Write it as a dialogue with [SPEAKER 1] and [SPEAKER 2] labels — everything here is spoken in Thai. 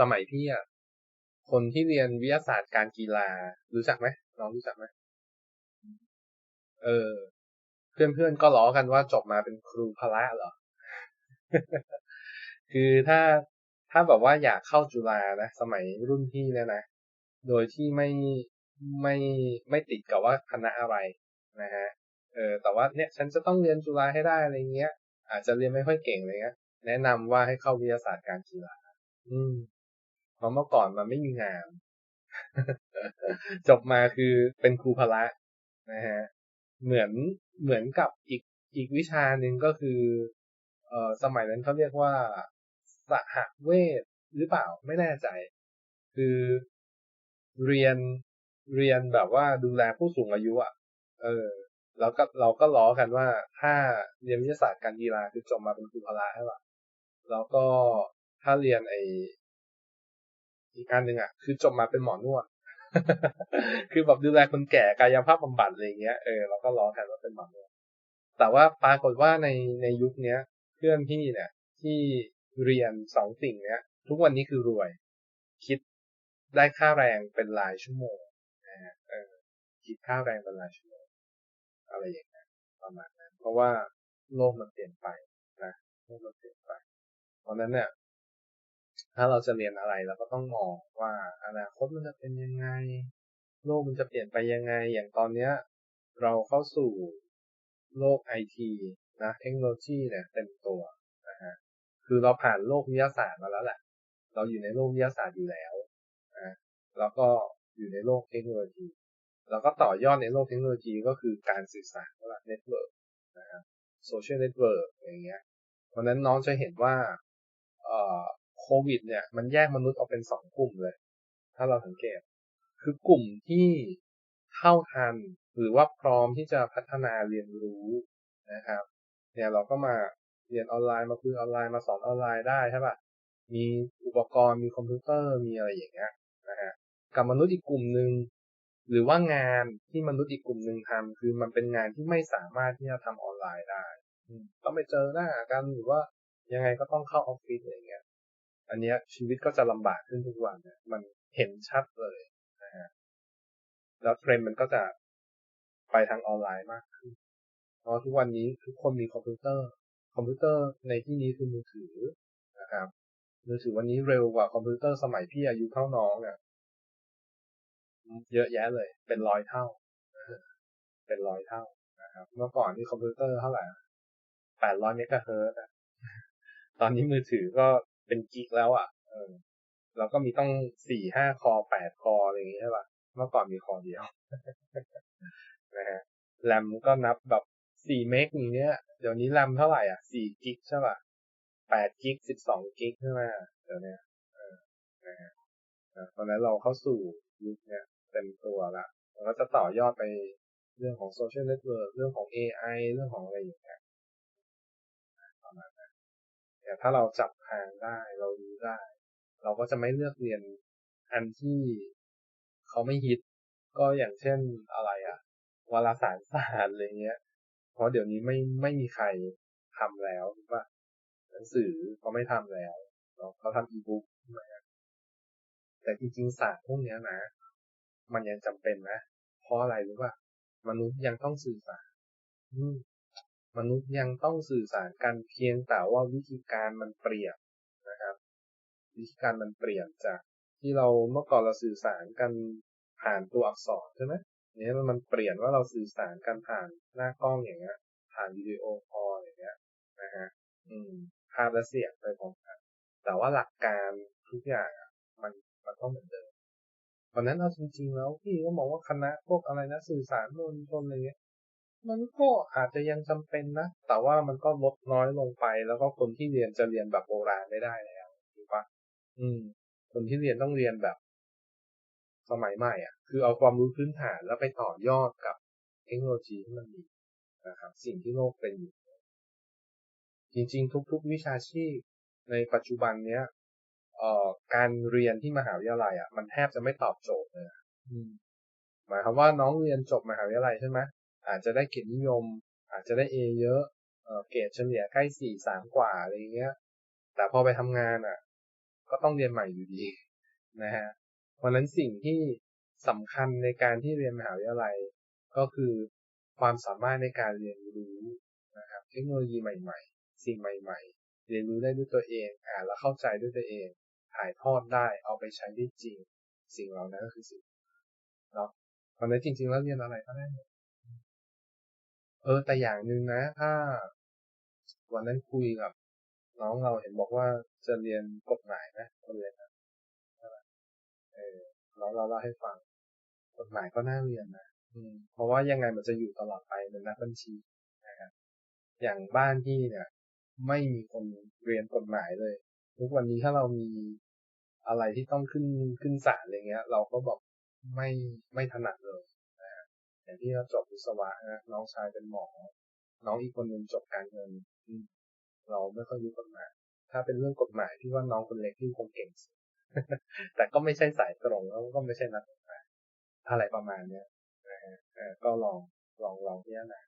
[SPEAKER 1] สมัยพี่อะคนที่เรียนวิทยาศาสตร์การกีฬา รู้จักไหมน้องรู้จักไหมเออ เพื่อนๆก็ล้อกันว่าจบมาเป็นครูพละเหรอ คือถ้าถ้าแบบว่าอยากเข้าจุฬานะสมัยรุ่นพี่เนี่ยนะโดยที่ไม่ไม่ไม่ติดกับว่าคณะอะไรนะฮะเออแต่ว่าเนี่ยฉันจะต้องเรียนจุฬาให้ได้อะไรเงี้ย อาจจะเรียนไม่ค่อยเก่งอะไรเงี้ย แนะนำว่าให้เข้าวิทยาศาสตร์การกีฬาอืม เพราะเมื่อก่อนมันไม่มีงาน จบมาคือเป็นครูพละนะฮะเหมือนเหมือนกับอีกอีกวิชาหนึ่งก็คือ เออสมัยนั้นเขาเรียกว่าสหเวทหรือเปล่าไม่แน่ใจ คือเรียนเรียนแบบว่าดูแลผู้สูงอายุอะ เออ แล้วก็เราก็ล้อกันว่าถ้าเรียนวิทยาศาสตร์การกีฬาคือจบมาเป็นครูพละใช่ป่ะแล้วก็ถ้าเรียนไอ อีกอันหนึ่งอะ คือจบมาเป็นหมอนวด คือแบบดูแลคนแก่กายภาพบำบัดอะไรเงี้ยเออเราก็ล้อกันว่าเป็นหมอนวดแต่ว่าปรากฏว่าในในยุคเนี้ย เพื่อนพี่เนี่ย ที่เรียนสองสิ่งเนี้ย ทุกวันนี้คือรวย คิดได้ค่าแรงเป็นรายชั่วโมงนะฮะเออคิดค่าแรงเป็นรายชั่วโมงอะไรอย่างเงี้ยประมาณนั้น เพราะว่าโลกมันเปลี่ยนไปนะโลกมันเปลี่ยนไปเพราะนั้นเนี่ย ถ้าเราจะเรียนอะไรเราก็ต้องมองว่าอนาคตมันจะเป็นยังไง โลกมันจะเปลี่ยนไปยังไง อย่างตอนเนี้ย เราเข้าสู่โลกไอทีนะเทคโนโลยีเนี่ยเต็มตัวนะฮะคือเราผ่านโลกวิทยาศาสตร์มาแล้วแหละ เราอยู่ในโลกวิทยาศาสตร์อยู่แล้วนะแล้วก็อยู่ในโลกเทคโนโลยี แล้วก็ต่อยอดในโลกเทคโนโลยีก็คือการสื่อสารระดับเน็ตเวิร์กนะครับโซเชียลเน็ตเวิร์กอย่างเงี้ย เพราะนั้นน้องจะเห็นว่าเอ่อ โควิด เนี่ย มันแยกมนุษย์ออกเป็นสองกลุ่มเลย ถ้าเราสังเกต คือกลุ่มที่เท่าทัน หรือว่าพร้อมที่จะพัฒนาเรียนรู้นะครับ เนี่ยเราก็มาเรียนออนไลน์มาคุยออนไลน์มาสอนออนไลน์ได้ใช่ปะมีอุปกรณ์มีคอมพิวเตอร์มีอะไรอย่างเงี้ยนะฮะกับมนุษย์อีกกลุ่มหนึ่งหรือว่างานที่มนุษย์อีกกลุ่มหนึ่งทำคือมันเป็นงานที่ไม่สามารถที่จะทำออนไลน์ได้ต้องไปเจอหน้ากันหรือว่ายังไงก็ต้องเข้าออฟฟิศอะไรเงี้ย อันเนี้ยชีวิตก็จะลำบากขึ้นทุกวันเนี่ยมันเห็นชัดเลยนะฮะแล้วเทรนด์มันก็จะไปทางออนไลน์มากขึ้นเพราะทุกวันนี้ทุกคนมีคอมพิวเตอร์ คอมพิวเตอร์ในที่นี้คือมือถือนะครับมือถือวันนี้เร็วกว่าคอมพิวเตอร์สมัยพี่อายุเท่าน้องเนี่ยเยอะแยะเลย เป็นร้อยเท่า เป็นร้อยเท่านะครับ เมื่อก่อนนี่คอมพิวเตอร์เท่าไหร่แปดร้อยเมกะเฮิร์ตตอนนี้มือถือก็ เป็นกิกแล้วอะเออเราก็มีต้องสี่ห้าคอแปดคออะไรอย่างเงี้ยใช่ป่ะเมื่อก่อนมีคอเดียวนะฮะแรมก็นับแบบสี่เมกอย่างเงี้ย เดี๋ยวนี้แรมเท่าไหร่อะสี่กิกใช่ป่ะแปดกิกสิบสองกิกใช่ไหมเดี๋ยวนี้นะฮะตอนนั้นเราเข้าสู่ยุคเนี้ยเต็มตัวละเราก็จะต่อยอดไปเรื่องของโซเชียลเน็ตเวิร์กเรื่องของ AI เรื่องของอะไรอย่างเงี้ย แต่ถ้าเราจับทางได้เรารู้ได้ เราก็จะไม่เลือกเรียนอันที่เขาไม่ฮิต ก็อย่างเช่นอะไรอะวารสารศาสตร์อะไรเงี้ย เพราะเดี๋ยวนี้ไม่ไม่มีใครทำแล้วว่าหนังสือเขาไม่ทำแล้วเขาทำอีบุ๊กแต่จริงๆศาสตร์พวกนี้นะ มันยังจำเป็นนะ เพราะอะไรรู้ป่ะมนุษย์ยังต้องสื่อสาร มนุษย์ยังต้องสื่อสารกันเพียงแต่ว่าวิธีการมันเปลี่ยนนะครับ วิธีการมันเปลี่ยนจากที่เราเมื่อก่อนเราสื่อสารกันผ่านตัวอักษรใช่ไหมนี้มันเปลี่ยนว่าเราสื่อสารกันผ่านหน้ากล้องอย่างเงี้ย ผ่านวิดีโอคอลอย่างเงี้ยนะฮะอืมภาพและเสียงไปพร้อมกัน แต่ว่าหลักการทุกอย่างมันมันต้องเหมือนเดิมเพราะนั้นเอาจริงๆแล้วพี่ก็มองว่าคณะพวกอะไรนะสื่อสารมวลชนอะไรเงี้ย มันก็อาจจะยังจำเป็นนะ แต่ว่ามันก็ลดน้อยลงไป แล้วก็คนที่เรียนจะเรียนแบบโบราณไม่ได้แล้วถูกปะอืม คนที่เรียนต้องเรียนแบบ สมัยใหม่อะ คือเอาความรู้พื้นฐานแล้วไปต่อยอดกับเทคโนโลยีที่มันมีนะครับ สิ่งที่โลกเป็นอยู่ จริง ๆ ทุก ๆ วิชาชีพในปัจจุบันเนี้ยเอ่อการเรียนที่มหาวิทยาลัยอะ มันแทบจะไม่ตอบโจทย์เลยหมายความว่าน้องเรียนจบมหาวิทยาลัยใช่ไหม อาจจะได้เกียรตินิยม อาจจะได้เอเยอะเกรดเฉลี่ยใกล้สี่สามกว่าอะไรเงี้ย แต่พอไปทำงานอะ ก็ต้องเรียนใหม่อยู่ดีนะฮะเพราะนั้นสิ่งที่สำคัญในการที่เรียนมหาวิทยาลัย ก็คือความสามารถในการเรียนรู้นะครับ เทคโนโลยีใหม่ๆ สิ่งใหม่ๆ เรียนรู้ได้ด้วยตัวเองอ่านแล้วเข้าใจด้วยตัวเอง ถ่ายทอดได้เอาไปใช้ได้จริง สิ่งเหล่านั้นก็คือสิ่งเนาะเพราะนั้นจริง ๆ แล้วเรียนอะไรก็ได้หมด ออแต่อย่างหนึ่งนะ ถ้า วันนั้นคุยกับ น้องเราเห็นบอกว่าจะเรียนกฎหมายนะคนเรียนนะเออน้องเราเล่าให้ฟังกฎหมายก็น่าเรียนนะอืม เพราะว่ายังไงมันจะอยู่ตลอดไปเป็นนักบัญชีนะครับอย่างบ้านที่เนี่ย ไม่มีคนเรียนกฎหมายเลยทุกวันนี้ถ้าเรามีอะไรที่ต้องขึ้นขึ้นศาลอะไรเงี้ย เราก็บอกไม่ไม่ถนัดเลย อย่างที่เราจบวิศวะนะน้องชายเป็นหมอ น้องอีกคนหนึ่งจบการเงินเราไม่ค่อยรู้กฎหมายถ้าเป็นเรื่องกฎหมายที่ว่าน้องคนเล็กที่คงเก่งสุดแต่ก็ไม่ใช่สายตรงแล้วก็ไม่ใช่นักกฎหมายอะไรประมาณเนี้ยนะฮะก็ลองลองลองพิจารณา